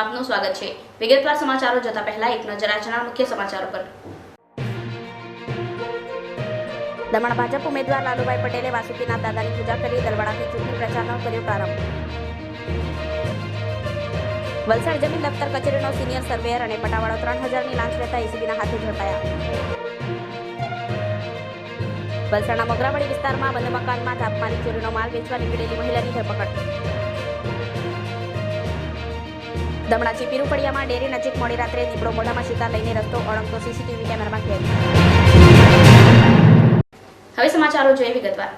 આપનું સ્વાગત છે. વિગતવાર સમાચારો જતા પહેલા એક નજર આજના મુખ્ય સમાચારો પર. દમણ ભાજપ ઉમેદવાર લાલુભાઈ પટેલે વાસુકીના દાદાની પૂજા કરી, દલવાડાથી ચૂંટણી પ્રચારનો કર્યો પ્રારંભ. વલસાડ જમીન દફતર કચેરીનો સિનિયર સર્વેયર અને પટાવાળો ત્રણ હજારની લાંચ લેતા એસીબીના હાથે ઝડપાયા. વલસાડના મગરાવાડી વિસ્તારમાં બંધ મકાનમાં તાપમાની ચોરીનો માલ વેચવા નીકળેલી મહિલાની ધરપકડ. દમણાથી પીરુપડિયામાં ડેરી નજીક મોડી રાત્રે દીપડો મોઢામાં શિકાર લઈને રસ્તો ઓળંગતો સીસીટીવી કેમેરામાં કેદ. હવે સમાચારો જોઈએ વિગતવાર.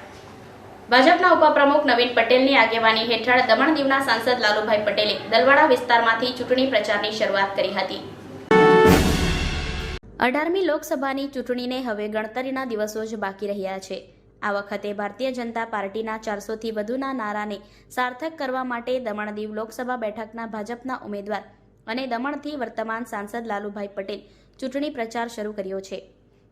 ભાજપના ઉપપ્રમુખ નવીન પટેલની આગેવાની હેઠળ દમણ દીવના સાંસદ લાલુભાઈ પટેલે દલવાડા વિસ્તારમાંથી ચૂંટણી પ્રચારની શરૂઆત કરી હતી. અઢારમી લોકસભાની ચૂંટણીને હવે ગણતરીના દિવસો જ બાકી રહ્યા છે. આ વખતે ભારતીય જનતા પાર્ટીના ચારસોથી વધુના નારાને સાર્થક કરવા માટે દમણ દીવ લોકસભા બેઠકના ભાજપના ઉમેદવાર અને દમણથી વર્તમાન સાંસદ લાલુભાઈ પટેલ ચૂંટણી પ્રચાર શરૂ કર્યો છે.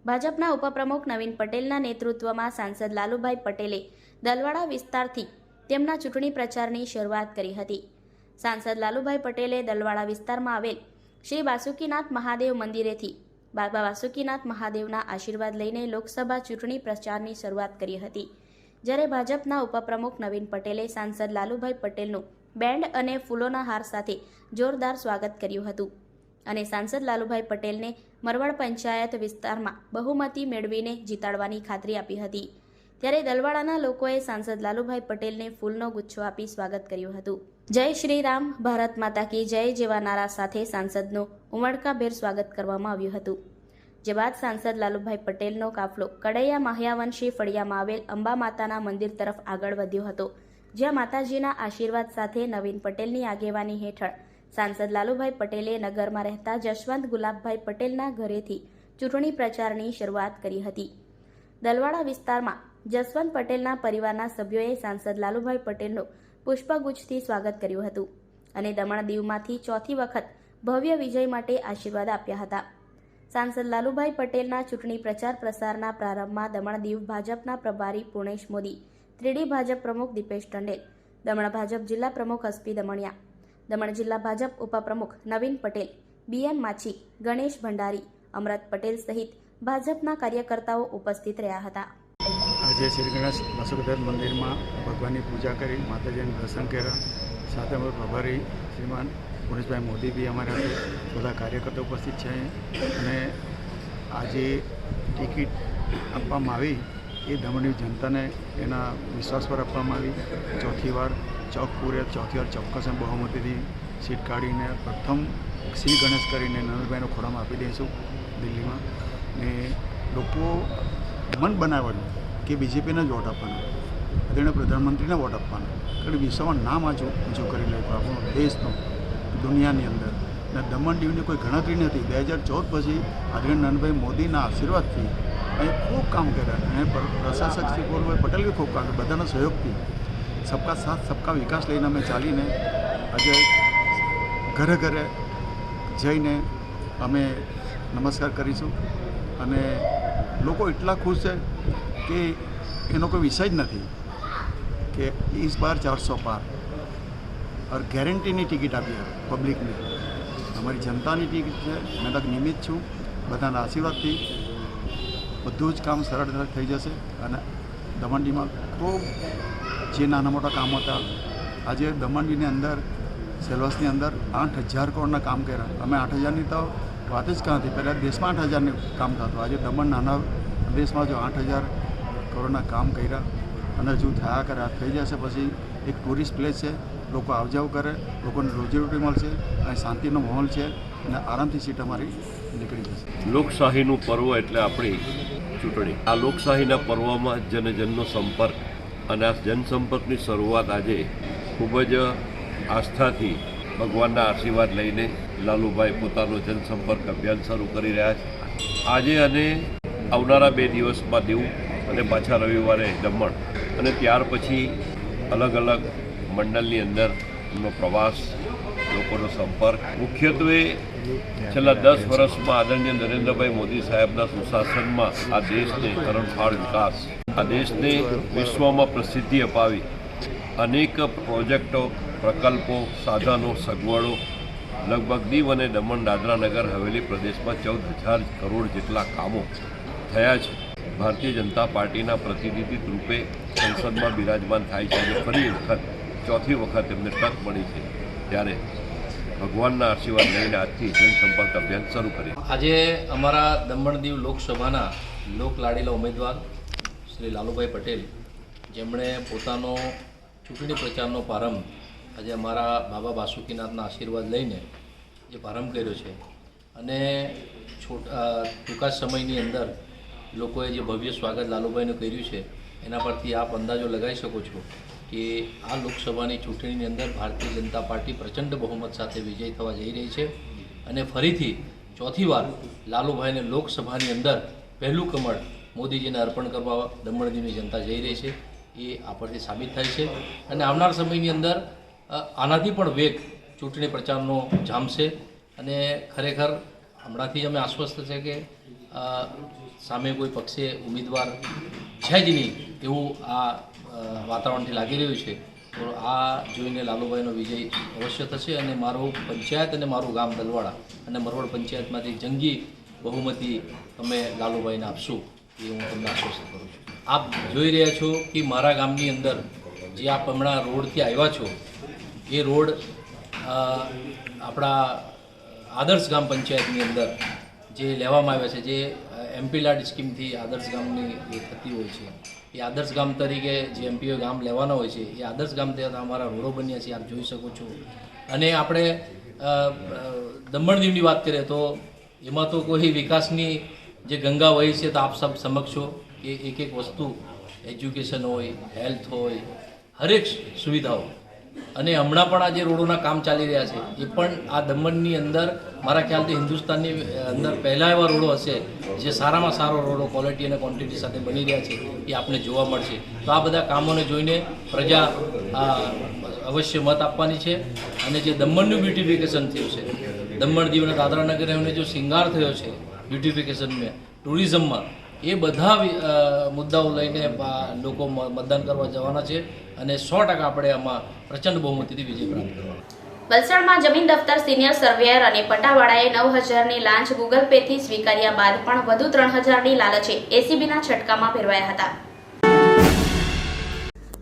ભાજપના ઉપપ્રમુખ નવીન પટેલના નેતૃત્વમાં સાંસદ લાલુભાઈ પટેલે દલવાડા વિસ્તારથી તેમના ચૂંટણી પ્રચારની શરૂઆત કરી હતી. સાંસદ લાલુભાઈ પટેલે દલવાડા વિસ્તારમાં આવેલ શ્રી બાસુકીનાથ મહાદેવ મંદિરેથી બાબા વાસુકીનાથ મહાદેવના આશીર્વાદ લઈને લોકસભા ચૂંટણી પ્રચારની શરૂઆત કરી હતી. જ્યારે ભાજપના ઉપપ્રમુખ નવીન પટેલે સાંસદ લાલુભાઈ પટેલનું બેન્ડ અને ફૂલોના હાર સાથે જોરદાર સ્વાગત કર્યું હતું. અને સાંસદ લાલુભાઈ પટેલને મરવડ પંચાયત વિસ્તારમાં બહુમતી મેળવીને જીતાડવાની ખાતરી આપી હતી. ત્યારે દલવાડાના લોકોએ સાંસદ લાલુભાઈ પટેલને ફૂલનો ગુચ્છો આપી સ્વાગત કર્યું હતું. જય શ્રી રામ ભારત માતા કી જય જેવા નારા સાથે સાંસદનું ઉમળકાભેર સ્વાગત કરવામાં આવ્યું હતું. જે બાદ સાંસદ લાલુભાઈ પટેલનો કાફલો કડૈયા માહ્યાવંશી ફળિયામાં આવેલ અંબા માતાના મંદિર તરફ આગળ વધ્યો હતો. જ્યાં માતાજીના આશીર્વાદ સાથે નવીન પટેલની આગેવાની હેઠળ સાંસદ લાલુભાઈ પટેલે નગરમાં રહેતા જશવંત ગુલાબભાઈ પટેલના ઘરેથી ચૂંટણી પ્રચારની શરૂઆત કરી હતી. દલવાડા વિસ્તારમાં જસવંત પટેલના પરિવારના સભ્યોએ સાંસદ લાલુભાઈ પટેલનું પુષ્પગુચ્છથી સ્વાગત કર્યું હતું અને દમણ દીવમાંથી ચોથી વખત ભવ્ય વિજય માટે આશીર્વાદ આપ્યા હતા. સાંસદ લાલુભાઈ પટેલના ચૂંટણી પ્રચાર પ્રસારના પ્રારંભમાં દમણ દીવ ભાજપના પ્રભારી પૂર્ણેશ મોદી, ત્રીડી ભાજપ પ્રમુખ દીપેશ ટંડેલ, દમણ ભાજપ જિલ્લા પ્રમુખ હસ્પી દમણિયા, દમણ જિલ્લા ભાજપ ઉપપ્રમુખ નવીન પટેલ બીએમ માછી, ગણેશ ભંડારી, અમરત પટેલ સહિત ભાજપના કાર્યકર્તાઓ ઉપસ્થિત રહ્યા હતા. આજે શ્રી ગણેશ વાસુદેવ મંદિરમાં ભગવાનની પૂજા કરી, માતાજીનું દર્શન કર્યા. સાથે અમારા પ્રભારી શ્રીમાન પુણેશભાઈ મોદી બી અમારા બધા કાર્યકર્તા ઉપસ્થિત છે. અને આજે ટિકિટ આપવામાં આવી એ દમણની જનતાને એના વિશ્વાસ પર આપવામાં આવી. ચોથી વાર ચોક પૂરે, ચોથી વાર ચોક્કસ અને બહુમતીથી સીટ કાઢીને પ્રથમ શ્રી ગણેશ કરીને નરેન્દ્રભાઈનો ખોડામાં આપી દઈશું દિલ્હીમાં. ને લોકો મન બનાવવાનું કે બીજેપીને જ વોટ આપવાનો. તેણે પ્રધાનમંત્રીને વોટ આપવાનો. કારણ વિશ્વમાં નામ આજુ ઊંચું કરી લેવું આપણો દેશનો, દુનિયાની અંદર. ને દમણ દીવની કોઈ ગણતરી નથી. બે હજાર ચૌદ પછી આદરણીય નંદભાઈ મોદીના આશીર્વાદથી અહીં ખૂબ કામ કર્યા અને પ્ર- પ્રશાસક શ્રી ગોરભાઈ પટેલ બી ખૂબ કામ બધાના સહયોગથી સબકા સાથ, સબકા વિકાસ લઈને અમે ચાલીને આજે ઘરે ઘરે જઈને અમે નમસ્કાર કરીશું. અને લોકો એટલા ખુશ છે કે એનો કોઈ વિષય જ નથી કે ઇસ બાર ચારસો પાર. ઓર ગેરંટીની ટિકિટ આપી પબ્લિકની. અમારી જનતાની ટિકિટ છે, મેં તક નિમિત્ત છું, બધાના આશીર્વાદથી બધું જ કામ સરળ થઈ જશે અને દમણડીમાં ખૂબ જે નાના મોટા કામ હતા, આજે દમણડીની અંદર, સેલવાસની અંદર આઠ હજાર કરોડના કામ કર્યા. અમે આઠ હજારની તો વાત જ કાં હતી, પહેલાં દેશમાં આઠ હજારનું કામ થતું. આજે દમણ નાના દેશમાં જો આઠ હજાર કરોડના કામ કર્યા અને હજુ થયા કરે થઈ જશે, પછી એક ટુરિસ્ટ પ્લેસ છે, લોકો આવજાવ કરે, લોકોને રોજીરોટી મળશે, અને શાંતિનો માહોલ છે, અને આરામથી સીટ અમારી નીકળી જશે. લોકશાહીનું પર્વ એટલે આપણી ચૂંટણી. આ લોકશાહીના પર્વમાં જનજનનો સંપર્ક, અને આ જનસંપર્કની શરૂઆત આજે ખૂબ જ આસ્થાથી ભગવાનના આશીર્વાદ લઈને લાલુભાઈ પોતાનો જનસંપર્ક અભિયાન શરૂ કરી રહ્યા છે. આજે અને આવનારા બે દિવસમાં દીવ અને પાછા રવિવારે દમણ. અને ત્યાર પછી અલગ અલગ મંડળની અંદર એમનો પ્રવાસ, લોકોનો સંપર્ક. મુખ્યત્વે છેલ્લા દસ વર્ષમાં આદરણીય નરેન્દ્રભાઈ મોદી સાહેબના સુશાસનમાં આ દેશને હરણફાળ વિકાસ, આ દેશને વિશ્વમાં પ્રસિદ્ધિ અપાવી. અનેક પ્રોજેક્ટો, પ્રકલ્પો, સાધનો, સગવડો, લગભગ દીવ અને દમણ દાદરા નગર હવેલી પ્રદેશમાં ચૌદ હજાર કરોડ જેટલા કામો થયા છે. ભારતીય જનતા પાર્ટીના પ્રતિનિધિ રૂપે સંસદમાં બિરાજમાન થાય છે અને ફરી વખત, ચોથી વખત એમને તક મળી છે. ત્યારે ભગવાનના આશીર્વાદ લઈને આજથી જનસંપર્ક અભિયાન શરૂ કરી આજે અમારા દમણ દીવ લોકસભાના લોકલાડીલા ઉમેદવાર શ્રી લાલુભાઈ પટેલ, જેમણે પોતાનો ચૂંટણી પ્રચારનો પ્રારંભ આજે અમારા બાબા બાસુકીનાથના આશીર્વાદ લઈને જે પ્રારંભ કર્યો છે. અને છોટા ટૂંકા સમયની અંદર લોકોએ જે ભવ્ય સ્વાગત લાલુભાઈનું કર્યું છે, એના પરથી આપ અંદાજો લગાવી શકો છો કે આ લોકસભાની ચૂંટણીની અંદર ભારતીય જનતા પાર્ટી પ્રચંડ બહુમત સાથે વિજય થવા જઈ રહી છે અને ફરીથી ચોથી વાર લાલુભાઈને લોકસભાની અંદર પહેલું કમળ મોદીજીને અર્પણ કરવા દમણ જનતા જઈ રહી છે, એ આપણથી સાબિત થાય છે. અને આવનાર સમયની અંદર આનાથી પણ વેગ ચૂંટણી પ્રચારનો જામશે અને ખરેખર હમણાંથી અમે આશ્વસ્ત છે કે સામે કોઈ પક્ષે ઉમેદવાર છે જ નહીં એવું આ વાતાવરણથી લાગી રહ્યું છે. તો આ જોઈને લાલુભાઈનો વિજય અવશ્ય થશે અને મારું પંચાયત અને મારું ગામ દલવાડા અને મરવડ પંચાયતમાંથી જંગી બહુમતી અમે લાલુભાઈને આપશું એ હું તમને આશ્વસ્ત કરું છું. આપ જોઈ રહ્યા છો કે મારા ગામની અંદર જે આપ હમણાં રોડથી આવ્યા છો, એ રોડ આપણા આદર્શ ગામ પંચાયતની અંદર જે લેવામાં આવ્યા છે, જે એમપી લાડ સ્કીમથી આદર્શ ગામની એ થતી હોય છે. એ આદર્શ ગામ તરીકે જે એમપીઓ ગામ લેવાના હોય છે, એ આદર્શ ગામ તરીકે અમારા રોડો બન્યા છે, આપ જોઈ શકો છો. અને આપણે દમણ દીવની વાત કરીએ તો એમાં તો કોઈ વિકાસની જે ગંગા વહી છે તો આપ સબ સમક્ષો કે એક એક વસ્તુ, એજ્યુકેશન હોય, હેલ્થ હોય, હરેક સુવિધાઓ અને હમણાં પણ આ જે રોડોના કામ ચાલી રહ્યા છે, એ પણ આ દમણની અંદર, મારા ખ્યાલથી હિન્દુસ્તાનની અંદર પહેલા એવા રોડો હશે, જે સારામાં સારો રોડો ક્વોલિટી અને ક્વોન્ટિટી સાથે બની રહ્યા છે, એ આપને જોવા મળશે. તો આ બધા કામોને જોઈને પ્રજા અવશ્ય મત આપવાની છે. અને જે દમણનું બ્યુટિફિકેશન થયું છે, દમણ દીવ અને દાદરા નગર હવેલીનો જો શિંગાર થયો છે બ્યુટિફિકેશનમાં ટુરિઝમમાં એ બધા મુદ્દાઓ લઈને લોકો મતદાન કરવા જવાના છે અને સો ટકા આપણે આમાં પ્રચંડ બહુમતીથી વિજય પ્રાપ્ત કરવાનો. વલસાડમાં જમીન દફતર સિનિયર સર્વેયર અને પટાવાળાએ નવ હજારની લાંચ ગૂગલ પેથી સ્વીકાર્યા બાદ પણ વધુ ત્રણ હજારની લાલચે એસીબીના છટકામાં ફેરવાયા હતા.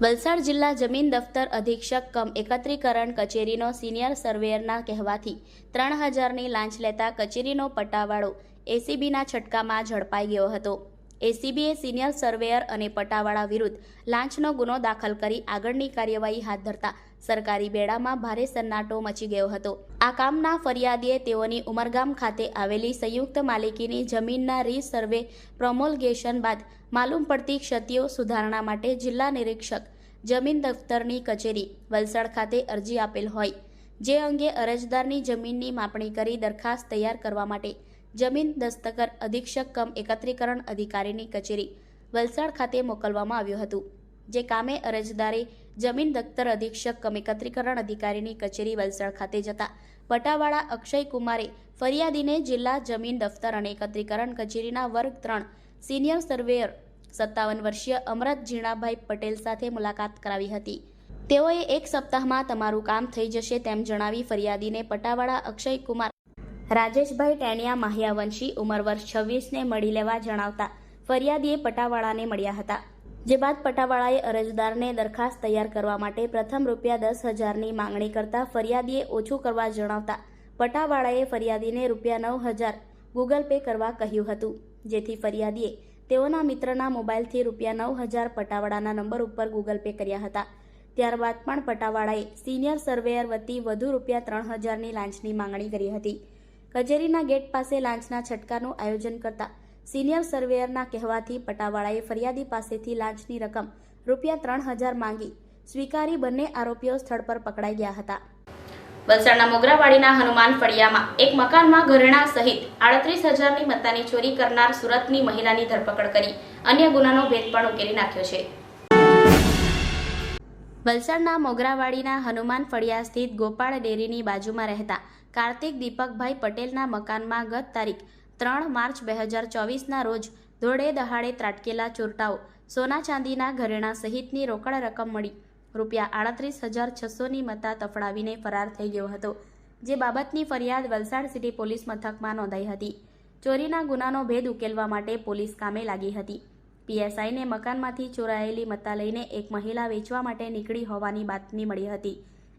વલસાડ જિલ્લા જમીન દફતર અધિક્ષક કમ એકત્રીકરણ કચેરીનો સિનિયર સર્વેયરના કહેવાથી ત્રણ હજારની લાંચ લેતા કચેરીનો પટ્ટાવાળો એસીબીના છટકામાં ઝડપાઈ ગયો હતો. એસીબીએ સિનિયર સર્વેયર અને પટાવાળા વિરુદ્ધ લાંચનો ગુનો દાખલ કરી આગળની કાર્યવાહી હાથ ધરતા સરકારી બેડામાં ભારે સન્નાટો મચી ગયો હતો. આ કામના ફરિયાદીએ તેઓની ઉમરગામ ખાતે આવેલી સંયુક્ત માલિકીની જમીનના રીસર્વે પ્રોમોલગેશન બાદ માલુમ પડતી ક્ષતિઓ સુધારણા માટે જિલ્લા નિરીક્ષક જમીન દફતરની કચેરી, વલસાડ ખાતે અરજી આપેલ હોય, જે અંગે અરજદારની જમીનની માપણી કરી દરખાસ્ત તૈયાર કરવા માટે જમીન દસ્તકર અધિક્ષક કમ એકત્રીકરણ અધિકારીની કચેરી વલસાડ ખાતે મોકલવામાં આવ્યું હતું, જે કામે અરજદારે જમીન દફતર અધિક્ષક કમ એકત્રીકરણ અધિકારીની કચેરી વલસાડ ખાતે જતા પટાવાળા અક્ષય કુમારે ફરિયાદીને જિલ્લા જમીન દફતર અને એકત્રીકરણ કચેરીના વર્ગ ત્રણ સિનિયર સર્વેયર સત્તાવન વર્ષીય અમરત ઝીણાભાઈ પટેલ સાથે મુલાકાત કરાવી હતી. તેઓએ એક સપ્તાહમાં તમારું કામ થઈ જશે તેમ જણાવી ફરિયાદીને પટાવાળા અક્ષય કુમાર રાજેશભાઈ ટેણિયા માહ્યાવંશી, ઉંમર વર્ષ છવ્વીસને મળી લેવા જણાવતા ફરિયાદીએ પટાવાળાને મળ્યા હતા, જે બાદ પટાવાળાએ અરજદારને દરખાસ્ત તૈયાર કરવા માટે પ્રથમ રૂપિયા દસ હજારની માંગણી કરતા ફરિયાદીએ ઓછું કરવા જણાવતા પટાવાળાએ ફરિયાદીને રૂપિયા નવ હજાર ગૂગલ પે કરવા કહ્યું હતું, જેથી ફરિયાદીએ તેઓના મિત્રના મોબાઈલથી રૂપિયા નવ હજાર પટાવાળાના નંબર ઉપર ગૂગલ પે કર્યા હતા. ત્યારબાદ પણ પટાવાળાએ સિનિયર સર્વેયર વતી વધુ રૂપિયા ત્રણ હજારની લાંચની માંગણી કરી હતી. કચેરીના ગેટ પાસે લાંચના છટકાનું આયોજન કરતા સિનિયર સર્વેયરના કહેવાથી પટાવાળાએ ફરિયાદી પાસેથી લાંચની રકમ રૂપિયા ત્રણ હજાર માંગી, સ્વીકારી બંને આરોપીઓ સ્થળ પર પકડાઈ ગયા હતા. વલસાડના મોગરાવાડીના હનુમાન ફળિયામાં એક મકાનમાં ઘરેણા સહિત આડત્રીસ હજારની મત્તાની ચોરી કરનાર સુરતની મહિલાની ધરપકડ કરી, અન્ય ગુનાનો ભેદ પણ ઉકેલી નાખ્યો છે. વલસાડના મોગરાવાડીના હનુમાન ફળિયા સ્થિત ગોપાળ ડેરીની બાજુમાં રહેતા કાર્તિક દીપકભાઈ પટેલના મકાનમાં ગત તારીખ ત્રણ માર્ચ બે હજાર ચોવીસના રોજ ધોળે દહાડે ત્રાટકેલા ચોરટાઓ સોના ચાંદીના ઘરેણા સહિતની રોકડ રકમ મળી. રૂપિયા આડત્રીસ હજાર છસોની મત્તા તફડાવીને ફરાર થઈ ગયો હતો, જે બાબતની ફરિયાદ વલસાડ સિટી પોલીસ મથકમાં નોંધાઈ હતી. ચોરીના ગુનાનો ભેદ ઉકેલવા માટે પોલીસ કામે લાગી હતી. પીએસઆઈને મકાનમાંથી ચોરાયેલી મત્તા લઈને એક મહિલા વેચવા માટે નીકળી હોવાની બાતમી મળી હતી,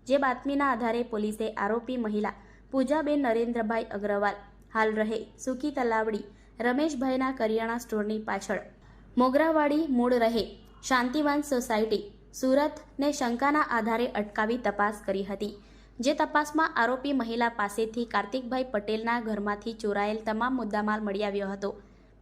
જે બાતમીના આધારે પોલીસે આરોપી મહિલા પૂજાબેન નરેન્દ્રભાઈ અગ્રવાલ, હાલ રહે સુકી તલાવડી, રમેશભાઈના કરિયાણા સ્ટોરની પાછળ. મોગરાવાડી મૂળ રહે શાંતિવાન સોસાયટી સુરતને શંકાના આધારે અટકાવી તપાસ કરી હતી, જે તપાસમાં આરોપી મહિલા પાસેથી કાર્તિકભાઈ પટેલના ઘરમાંથી ચોરાયેલ તમામ મુદ્દામાલ મળી આવ્યો હતો.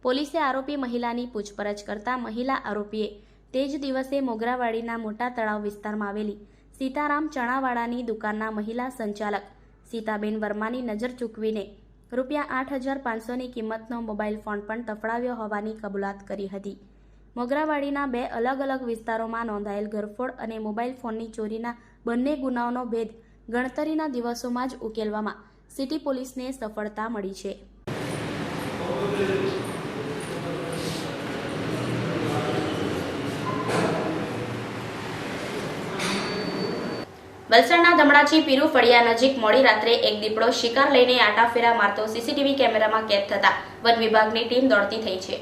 પોલીસે આરોપી મહિલાની પૂછપરછ કરતા મહિલા આરોપીએ તે જ દિવસે મોગરાવાડીના મોટા તળાવ વિસ્તારમાં આવેલી સીતારામ ચણાવાડાની દુકાનના મહિલા સંચાલક સીતાબેન વર્માની નજર ચૂકવીને રૂપિયા આઠ હજાર પાંચસોની કિંમતનો મોબાઈલ ફોન પણ તફડાવ્યો હોવાની કબૂલાત કરી હતી. મોગરાવાડીના બે અલગ અલગ વિસ્તારોમાં નોંધાયેલ ઘરફોડ અને મોબાઈલ ફોનની ચોરીના બંને ગુનાઓનો ભેદ ગણતરીના દિવસોમાં જ ઉકેલવામાં સિટી પોલીસને સફળતા મળી છે. વલસાડના ધમણાચી પીરુ ફળિયા નજીક મોડી રાત્રે એક દીપડો શિકાર લઈને આટાફેરા મારતો સીસીટીવી કેમેરામાં કેદ થતા વન વિભાગની ટીમ દોડતી થઈ છે.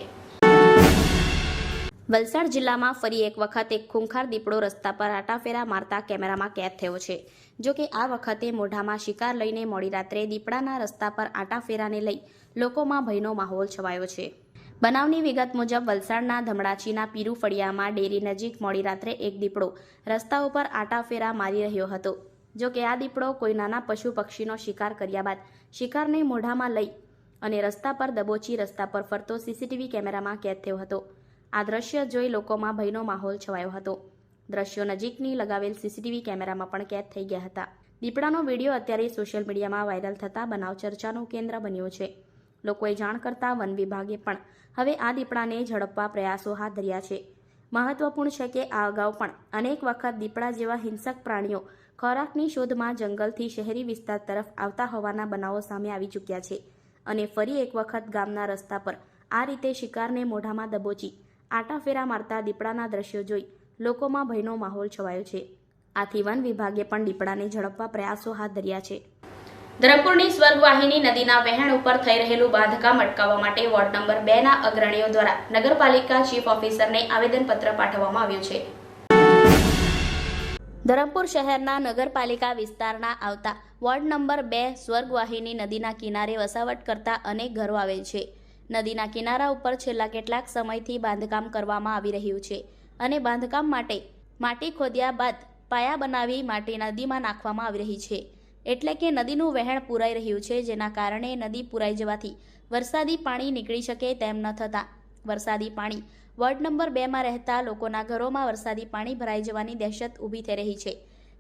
વલસાડ જિલ્લામાં ફરી એક વખત એક ખૂંખાર દીપડો રસ્તા પર આટાફેરા મારતા કેમેરામાં કેદ થયો છે. જો કે આ વખતે મોઢામાં શિકાર લઈને મોડી રાત્રે દીપડાના રસ્તા પર આટાફેરાને લઈ લોકોમાં ભયનો માહોલ છવાયો છે. બનાવની વિગત મુજબ વલસાડના ધમડાચીના પીરુ ફળિયામાં ડેરી નજીક મોડી રાત્રે એક દીપડો રસ્તા ઉપર આટાફેરા મારી રહ્યો હતો. જો કે આ દીપડો કોઈ નાના પશુ પક્ષીનો શિકાર કર્યા બાદ શિકારને મોઢામાં લઈ અને રસ્તા પર દબોચી રસ્તા પર ફરતો સીસીટીવી કેમેરામાં કેદ થયો હતો. આ દ્રશ્ય જોઈ લોકોમાં ભયનો માહોલ છવાયો હતો. દ્રશ્યો નજીકની લગાવેલ સીસીટીવી કેમેરામાં પણ કેદ થઈ ગયા હતા. દીપડાનો વીડિયો અત્યારે સોશિયલ મીડિયામાં વાયરલ થતા બનાવ ચર્ચાનું કેન્દ્ર બન્યો છે. લોકોએ જાણ કરતા વન વિભાગે પણ હવે આ દીપડાને ઝડપવા પ્રયાસો હાથ ધર્યા છે. મહત્વપૂર્ણ છે કે આ અગાઉ પણ અનેક વખત દીપડા જેવા હિંસક પ્રાણીઓ ખોરાકની શોધમાં જંગલથી શહેરી વિસ્તાર તરફ આવતા હોવાના બનાવો સામે આવી ચૂક્યા છે અને ફરી એક વખત ગામના રસ્તા પર આ રીતે શિકારને મોઢામાં દબોચી આટાફેરા મારતા દીપડાના દ્રશ્યો જોઈ લોકોમાં ભયનો માહોલ છવાયો છે. આથી વન વિભાગે પણ દીપડાને ઝડપવા પ્રયાસો હાથ ધર્યા છે. ધરમપુરની સ્વર્ગવાહિની નદીના વહેણ ઉપર થઈ રહેલું બાંધકામ અટકાવવા માટે વોર્ડ નંબર બે ના અગ્રણીઓ દ્વારા નગરપાલિકા ચીફ ઓફિસરને આવેદનપત્ર પાઠવવામાં આવ્યું છે. ધરમપુર શહેરના નગરપાલિકા વિસ્તારના આવતા વોર્ડ નંબર બે સ્વર્ગવાહિની નદીના કિનારે વસાવટ કરતા અનેક ઘરો આવેલ છે. નદીના કિનારા ઉપર છેલ્લા કેટલાક સમયથી બાંધકામ કરવામાં આવી રહ્યું છે અને બાંધકામ માટે માટી ખોદ્યા બાદ પાયા બનાવી માટી નદીમાં નાખવામાં આવી રહી છે. એટલે કે નદીનું વહેણ પૂરાઈ રહ્યું છે, જેના કારણે નદી પૂરાઈ જવાથી વરસાદી પાણી નીકળી શકે તેમ ન થતાં. વરસાદી પાણી વોર્ડ નંબર બેમાં રહેતા લોકોના ઘરોમાં વરસાદી પાણી ભરાઈ જવાની દહેશત ઊભી થઈ રહી છે.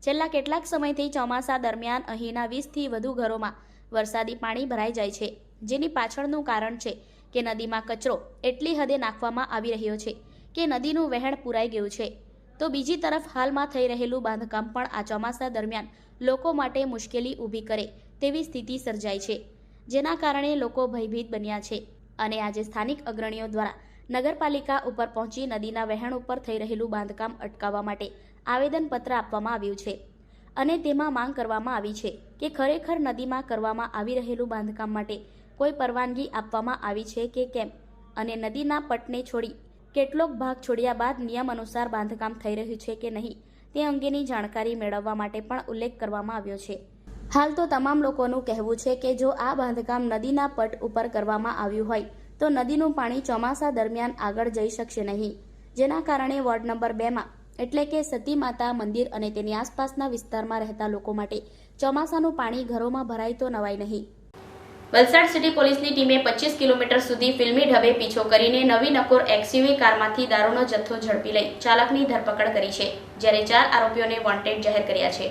છેલ્લા કેટલાક સમયથી ચોમાસા દરમિયાન અહીંના વીસથી વધુ ઘરોમાં વરસાદી પાણી ભરાઈ જાય છે, જેની પાછળનું કારણ છે કે નદીમાં કચરો એટલી હદે નાખવામાં આવી રહ્યો છે કે નદીનું વહેણ પૂરાઈ ગયું છે. તો બીજી તરફ હાલમાં થઈ રહેલું બાંધકામ પણ આ ચોમાસા દરમિયાન લોકો માટે મુશ્કેલી ઊભી કરે તેવી સ્થિતિ સર્જાઈ છે. જેના કારણે લોકો ભયભીત બન્યા છે અને આજે સ્થાનિક અગ્રણીઓ દ્વારા નગરપાલિકા ઉપર પહોંચી નદીના વહેણ ઉપર થઈ રહેલું બાંધકામ અટકાવવા માટે આવેદનપત્ર આપવામાં આવ્યું છે અને તેમાં માંગ કરવામાં આવી છે કે ખરેખર નદીમાં કરવામાં આવી રહેલું બાંધકામ માટે કોઈ પરવાનગી આપવામાં આવી છે કે કેમ? અને નદીના પટને છોડી કેટલોક ભાગ છોડ્યા બાદ નિયમ અનુસાર બાંધકામ થઈ રહ્યું છે કે નહીં? તે અંગેની જાણકારી મેળવવા માટે પણ ઉલ્લેખ કરવામાં આવ્યો છે. હાલ તો તમામ લોકોનું કહેવું છે કે જો આ બાંધકામ નદીના પટ ઉપર કરવામાં આવ્યું હોય, તો નદીનું પાણી ચોમાસા દરમિયાન આગળ જઈ શકશે નહીં. જેના કારણે વોર્ડ નંબર બેમાં એટલે કે સતી માતા મંદિર અને તેની આસપાસના વિસ્તારમાં રહેતા લોકો માટે ચોમાસાનું પાણી ઘરોમાં ભરાય તો નવાય નહીં. વલસાડ સિટી પોલીસની ટીમે પચીસ કિલોમીટર સુધી ફિલ્મી ઢબે પીછો કરીને નવી નકોર એક્સયુવી કારમાંથી દારૂનો જથ્થો ઝડપી લઈ ચાલકની ધરપકડ કરી છે, જ્યારે ચાર આરોપીઓને વોન્ટેડ જાહેર કર્યા છે.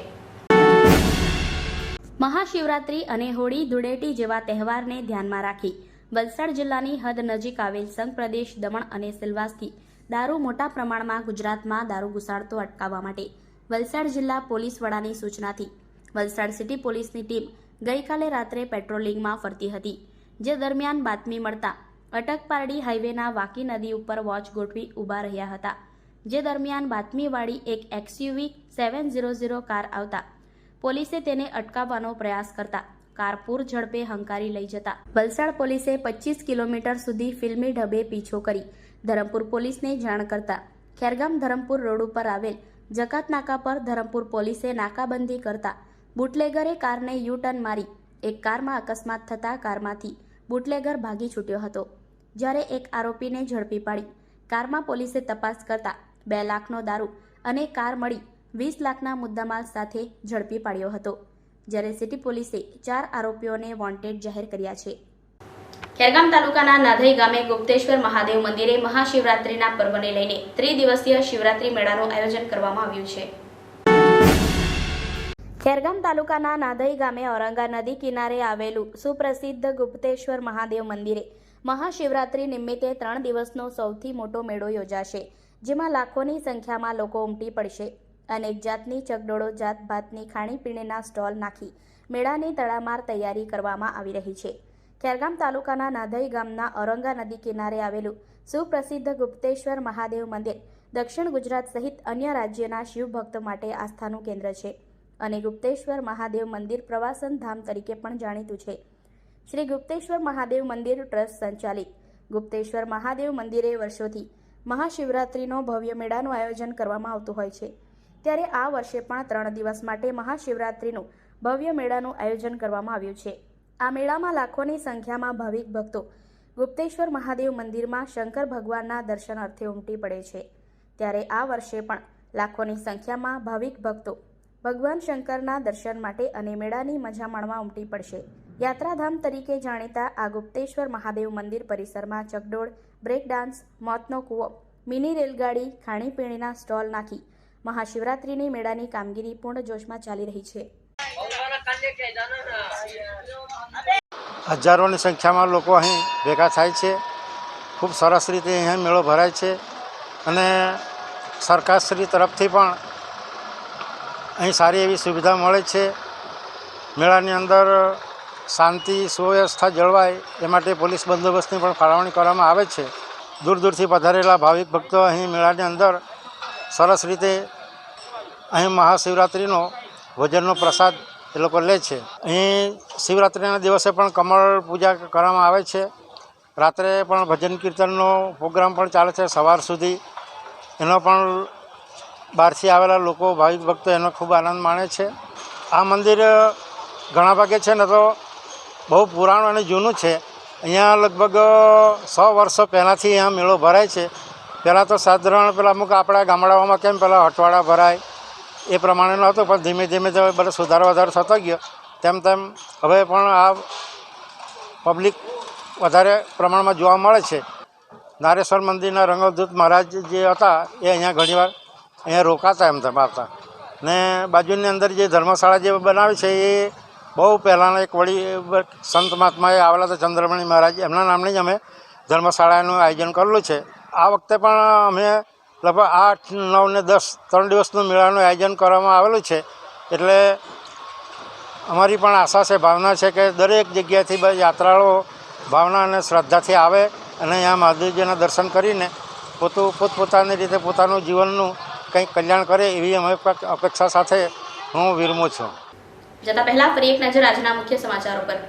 મહાશિવરાત્રી અને હોળી ધૂળેટી જેવા તહેવારને ધ્યાનમાં રાખી વલસાડ જિલ્લાની હદ નજીક આવેલ સંઘ પ્રદેશ દમણ અને સિલવાસથી દારૂ મોટા પ્રમાણમાં ગુજરાતમાં દારૂ ઘુસાડતો અટકાવવા માટે વલસાડ જિલ્લા પોલીસ વડાની સૂચનાથી વલસાડ સિટી પોલીસની ટીમ ગઈકાલે રાત્રે પેટ્રોલિંગમાં ફરતી હતી, જે દરમિયાન બાતમી મળતા અટકપારડી હાઈવેના વાકી નદી ઉપર વોચ ગોઠવી ઊભા રહ્યા હતા, જે દરમિયાન બાતમીવાળી એક XUV seven zero zero car આવતા પોલીસે તેને અટકાવવાનો પ્રયાસ કરતા કાર પૂર ઝડપે હંકારી લઈ જતા. વલસાડ પોલીસે પચીસ કિલોમીટર સુધી ફિલ્મી ઢબે પીછો કરી ધરમપુર પોલીસને જાણ કરતા ખેરગામ ધરમપુર રોડ ઉપર આવેલ જકાત નાકા પર ધરમપુર પોલીસે નાકાબંધી કરતા બુટલેગરે કારને યુ ટર્ન મારી. એક કારમાં અકસ્માત થતા કારમાંથી બુટલેગર ભાગી છૂટ્યો હતો. જ્યારે એક આરોપીને ઝડપી પાડી. કારમાં પોલીસે તપાસ કરતા બે લાખનો દારૂ અને કાર મળી વીસ લાખના મુદ્દામાલ સાથે ઝડપી પાડ્યો હતો. જ્યારે સિટી પોલીસે ચાર આરોપીઓને વોન્ટેડ જાહેર કર્યા છે. ખેરગામ તાલુકાના નાધઈ ગામે ગુપ્તેશ્વર મહાદેવ મંદિરે મહાશિવરાત્રિના પર્વને લઈને ત્રિદિવસીય શિવરાત્રી મેળાનું આયોજન કરવામાં આવ્યું છે. ખેરગામ તાલુકાના નાદઈ ગામે ઔરંગા નદી કિનારે આવેલું સુપ્રસિદ્ધ ગુપ્તેશ્વર મહાદેવ મંદિરે મહાશિવરાત્રી નિમિત્તે ત્રણ દિવસનો સૌથી મોટો મેળો યોજાશે, જેમાં લાખોની સંખ્યામાં લોકો ઉમટી પડશે અનેક જાતની ચગડોળો, જાત ભાતની ખાણીપીણીના સ્ટોલ નાખી મેળાની તડામાર તૈયારી કરવામાં આવી રહી છે. ખેરગામ તાલુકાના નાધઈ ગામના ઔરંગા નદી કિનારે આવેલું સુપ્રસિદ્ધ ગુપ્તેશ્વર મહાદેવ મંદિર દક્ષિણ ગુજરાત સહિત અન્ય રાજ્યના શિવભક્તો માટે આસ્થાનું કેન્દ્ર છે. અને ગુપ્તેશ્વર મહાદેવ મંદિર પ્રવાસન ધામ તરીકે પણ જાણીતું છે. શ્રી ગુપ્તેશ્વર મહાદેવ મંદિર ટ્રસ્ટ સંચાલિત. ગુપ્તેશ્વર મહાદેવ મંદિરે વર્ષોથી મહાશિવરાત્રિનો ભવ્ય મેળાનું આયોજન કરવામાં આવતું હોય છે. ત્યારે આ વર્ષે પણ ત્રણ દિવસ માટે મહાશિવરાત્રિનું ભવ્ય મેળાનું આયોજન કરવામાં આવ્યું છે. આ મેળામાં લાખોની સંખ્યામાં ભાવિક ભક્તો ગુપ્તેશ્વર મહાદેવ મંદિરમાં શંકર ભગવાનના દર્શન અર્થે ઉમટી પડે છે. ત્યારે આ વર્ષે પણ લાખોની સંખ્યામાં ભાવિક ભક્તો ભગવાન શંકરના દર્શન માટે અને મેળાની મજા માણવા ઉમટી પડશે. યાત્રાધામ તરીકે જાણીતા આ ગુપ્તેશ્વર મહાદેવ મંદિર પરિસરમાં ચકડોળ, બ્રેક ડાન્સ, મોતનો કૂવો, મિની રેલગાડી, ખાણીપીણીના સ્ટોલ નાખી મહાશિવરાત્રિની મેળાની કામગીરી પૂર્ણ જોશમાં ચાલી રહી છે. હજારોની સંખ્યામાં લોકો અહીં ભેગા થાય છે. ખૂબ સરસ રીતે અહીં મેળો ભરાય છે. અને સરકારશ્રી તરફથી પણ અહીં સારી એવી સુવિધા મળે છે. મેળાની અંદર શાંતિ, સુવ્યવસ્થા જળવાય એ માટે પોલીસ બંદોબસ્તની પણ ફાળવણી કરવામાં આવે છે. દૂર દૂરથી પધારેલા ભાવિક ભક્તો અહીં મેળાની અંદર સરસ રીતે અહીં મહાશિવરાત્રિનો ભોજનનો પ્રસાદ એ લોકો લે છે. અહીં શિવરાત્રિના દિવસે પણ કમળ પૂજા કરવામાં આવે છે. રાત્રે પણ ભજન કીર્તનનો પ્રોગ્રામ પણ ચાલે છે સવાર સુધી. એનો પણ બહારથી આવેલા લોકો, ભાવિક ભક્તો એનો ખૂબ આનંદ માણે છે. આ મંદિર ઘણા ભાગે છે, ને તો બહુ પુરાણું અને જૂનું છે. અહીંયા લગભગ સો વર્ષો પહેલાંથી અહીંયા મેળો ભરાય છે. પહેલાં તો સાધારણ, પેલા અમુક આપણા ગામડાઓમાં કેમ પહેલાં હટવાડા ભરાય, એ પ્રમાણેનો હતો, પણ ધીમે ધીમે તો બધો સુધારો વધારો થતો ગયો. તેમ તેમ હવે પણ આ પબ્લિક વધારે પ્રમાણમાં જોવા મળે છે. નારેશ્વર મંદિરના રંગવદૂત મહારાજ જે હતા, એ અહીંયા ઘણીવાર અહીંયા રોકાતા એમ ધમાવતા ને બાજુની અંદર જે ધર્મશાળા જે બનાવી છે એ બહુ પહેલાંના એક વળી સંત મહાત્માએ આવેલા હતા ચંદ્રમણી મહારાજ. એમના નામની જ અમે ધર્મશાળાનું આયોજન કરેલું છે. આ વખતે પણ અમે લગભગ આઠ, નવ ને દસ ત્રણ દિવસનું મેળાનું આયોજન કરવામાં આવેલું છે. એટલે અમારી પણ આશા છે, ભાવના છે કે દરેક જગ્યાએથી બ- યાત્રાળુઓ ભાવના અને શ્રદ્ધાથી આવે અને અહીંયા મહાદેવજીના દર્શન કરીને પોતું પોતપોતાની રીતે પોતાનું જીવનનું કંઈક કલ્યાણ કરે એવી અમે અપેક્ષા સાથે હું વિરમું છું. જતા પહેલા ફરી એક નજર આજના મુખ્ય સમાચારો પર.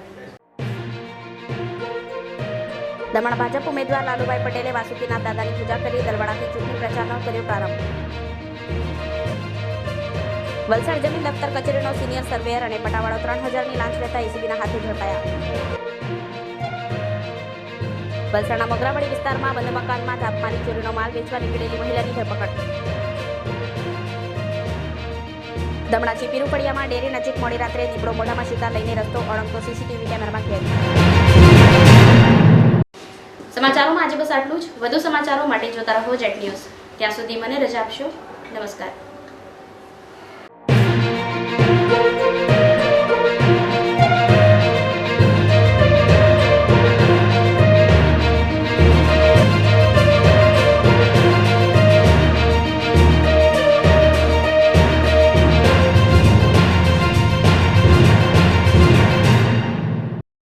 દમણ ભાજપ ઉમેદવાર લાલુભાઈ પટેલે વાસુકીનાથ દાદાની પૂજા કરી દલવાડાથી ચૂંટણી પ્રચારનો કર્યો પ્રારંભ. વલસાડ જમીન દફતર કચેરીનો સિનિયર સર્વેયર અને પટાવાળો ત્રણ હજારની લાંચ લેતા એસીબીના હાથે ઝડપાયા. વલસાડના મગરાવાડી વિસ્તારમાં બંધ મકાનમાં તાપમાની ચોરીનો માલ વેચવા નીકળેલી મહિલાની ધરપકડ. દમણાથી પીરુપડિયામાં ડેરી નજીક મોડી રાત્રે દીપડો મોઢામાં શિકાર લઈને રસ્તો અળંગતો સીસીટીવી કેમેરામાં કેદ. સમાચારોમાં આજે બસ આટલું જ. વધુ સમાચારો માટે જોતા રહો જેટ ન્યૂઝ. ત્યાં સુધી મને રજા આપશો. નમસ્કાર.